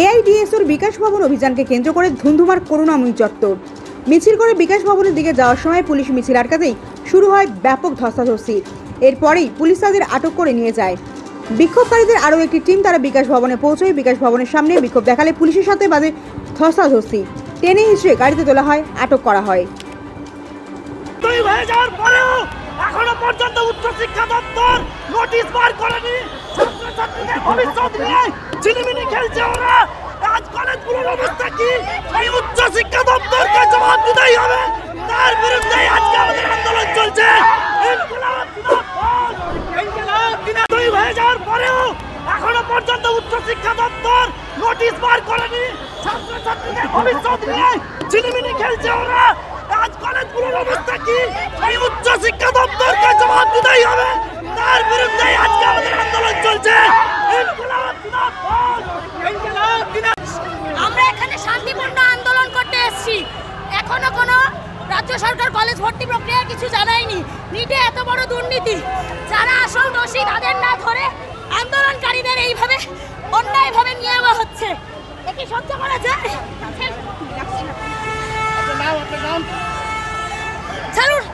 এআইডিএসওর বিকাশ ভবন অভিযানকে কেন্দ্র করে ধুন্ধুমার করুণাময়ী চত্বর মিছিল করে বিকাশ ভবনের দিকে যাওয়ার সময় পুলিশ মিছিল আটকাতেই শুরু হয় ব্যাপক ধস্তাধস্তি। এরপরেই পুলিশ তাদের আটক করে নিয়ে যায়। বিক্ষোভকারীদের আরও একটি টিম তারা বিকাশ ভবনে পৌঁছয়। বিকাশ ভবনের সামনে বিক্ষোভ দেখালে পুলিশের সাথে বাজে ধস্তাধস্তি। টেনে হিসেবে গাড়িতে তোলা হয়, আটক করা হয়। নোটিশ বার করেনি। ছাত্রছাত্রীদের ভবিষ্যৎ নিয়ে খেলছে ওরা। কলেজগুলোর অবস্থা কি? এই উচ্চ শিক্ষা দপ্তরকে জবাব দিতেই হবে। তার বিরুদ্ধে আজকে আমাদের আন্দোলন চলছে! দুই হয়ে যাওয়ার পরেও এখনও পর্যন্ত উচ্চ শিক্ষা দপ্তর নোটিশ বার করেনি। ছাত্রছাত্রীদের ভবিষ্যৎ নিয়ে ঝিলিমিলি খেলছে ওরা। আজ কলেজগুলোর অবস্থা কি? এই উচ্চ শিক্ষা দপ্তরকে জবাব দিতেই হবে তার বিরুদ্ধে আজকে আমাদের আন্দোলন চলছে ইনকিলাব জিন্দাবাদ! ইনকিলাব জিন্দাবাদ! আমরা এখানে শান্তিপূর্ণ আন্দোলন করতে এসেছি এখনও কোনো রাজ্য সরকার কলেজ ভর্তি প্রক্রিয়ার কিছু জানায়নি। নিটে এত বড় দুর্নীতি যারা আসল দোষী তাদের না ধরে আন্দোলনকারীদের এইভাবে অন্যায়ভাবে নিয়ে যাওয়া হচ্ছে। একে কি সহ্য করা যায়? ছাড়ুন।